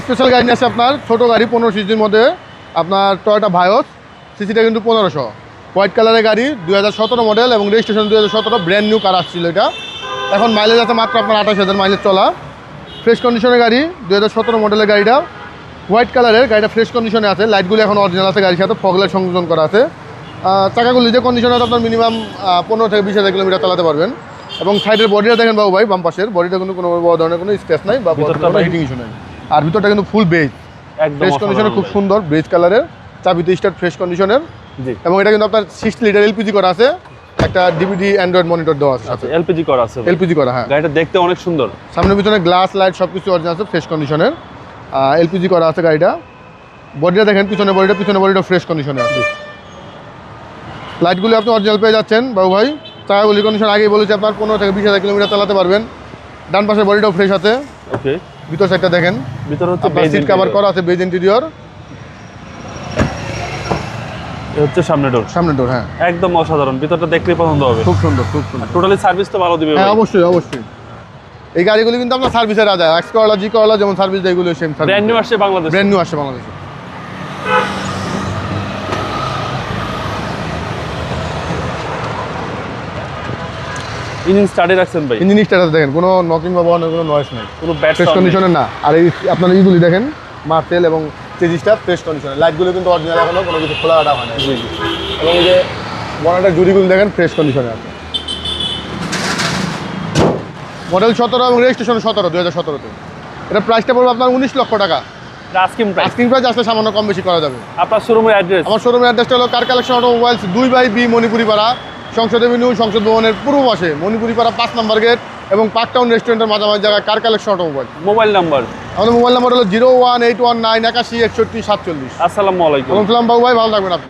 Special গাড়ি নিয়ে আসছে আপনার ছোটো গাড়ি পনেরো সিসির মধ্যে। আপনার টয়োটা ভায়োস সিসিটা কিন্তু পনেরোশো। হোয়াইট কালারের গাড়ি দুই হাজার সতেরো মডেল এবং রেজিস্ট্রেশন দুই হাজার সতেরো ব্র্যান্ড নিউ কার আসছিল এটা। এখন মাইলেজ আছে মাত্র আপনার আঠাশ হাজার মাইলেজ চলা। ফ্রেশ কন্ডিশনের গাড়ি দুই হাজার সতেরো মডেলের গাড়িটা। হোয়াইট কালারের গাড়িটা ফ্রেশ কন্ডিশনে আছে। লাইটগুলো এখন অরিজিনাল আছে গাড়ির সাথে ফগলাইট সংযোজন করা আছে। চাকাগুলি যে কন্ডিশনে আছে আপনার মিনিমাম পনেরো থেকে বিশ হাজার কিলোমিটার চালাতে পারবেন। এবং সাইডের বডিটা দেখেন বাবু ভাই বাম পাশের। বডিটা কিন্তু কোনো বড় ধরনের কোনো স্ক্র্যাচ নাই বা হিটিং ইস্যু নাই। আর ভিতরটা কিন্তু ফুল বেজ ফ্রেশ কন্ডিশনে খুব সুন্দর বেজ কালারের চাবিতে স্টার্ট ফ্রেশ কন্ডিশনের এবং এটা কিন্তু আপনার সিক্সটি লিটার এলপিজি করা আছে। একটা ডিভিডি অ্যান্ড্রয়েড মনিটর দেওয়া আছে। এলপিজি করা আছে। এলপিজি করা হ্যাঁ। গাড়িটা দেখতে অনেক সুন্দর। সামনের পিছনে গ্লাস লাইট সব কিছু অরিজিনাল আছে ফ্রেশ কন্ডিশনের এলপিজি করা আছে গাড়িটা। বডিটা দেখেন পিছনে বডিটা পিছনে বডিটা ফ্রেশ কন্ডিশনে আছে লাইটগুলো আপনি অরিজিনাল পেয়ে যাচ্ছেন বাবু ভাই। চাকাগুলি কন্ডিশন আগেই বলেছি আপনার পনেরো থেকে বিশ হাজার কিলোমিটার চালাতে পারবেন। ডান পাশের বডিটাও ফ্রেশ আছে। ওকে ভিতর সাইডটা দেখেন। ভিতরে হচ্ছে সিট কভার করা আছে বেজ ইন্টেরিয়র হচ্ছে সামনে ডোর সামনে ডোর হ্যাঁ। একদম অসাধারণ। ভিতরটা দেখলেই পছন্দ হবে। খুব সুন্দর খুব সুন্দর। টোটালি সার্ভিস তো ভালো দিবে হ্যাঁ অবশ্যই অবশ্যই। এই গাড়িগুলো কিন্তু আপনার সার্ভিসে রাজা এক্স করলা জি করলা যেমন সার্ভিস দেয় এগুলো সেম সার্ভিস ব্র্যান্ড নিউ আসছে বাংলাদেশ। ব্র্যান্ড নিউ আসছে বাংলাদেশে। ইঞ্জিন স্টার্টে রাখছেন ভাই। ইঞ্জিন স্ট্যাটাস দেখেন কোনো নকিং বা বাগানের কোনো নয়েস নেই। কোনো ব্যাড ফ্রেশ কন্ডিশনের না। আর এই আপনার এইগুলি দেখেন মার্টেল এবং চেজিসটা ফ্রেশ কন্ডিশনের লাইটগুলো কিন্তু অরিজিনাল এখনও কোনো কিছু খোলা কাটা হয় না এবং এই যে বনাটের জুড়িগুলো দেখেন ফ্রেশ কন্ডিশনে আছে। মডেল সতেরো এবং রেজিস্ট্রেশন সতেরো দু হাজার সতেরোতে। এটা প্রাইসটা পড়বে আপনার উনিশ লক্ষ টাকা। আস্কিং প্রাইস আস্কিং প্রাইস আসলে সামান্য কম বেশি করা যাবে। আপনার শোরুমের অ্যাড্রেস আমার শোরুমের অ্যাড্রেসটা হলো কার কালেকশন অটোমোবাইলস দুই by B Manipuri Para Sangsad avenue সংসদ ভবনের পূর্ব পাশে মণিপুরি পাড়া পাঁচ নম্বর গেট এবং পার্ক টাউন রেস্টুরেন্টের মাঝামাঝি জায়গায় car collection automobile mobile number আমাদের মোবাইল নাম্বার হলো zero one eight one nine একাশি একষট্টি সাতচল্লিশ। আসসালামু আলাইকুম। বাবু ভাই ভালো থাকবেন আপনি।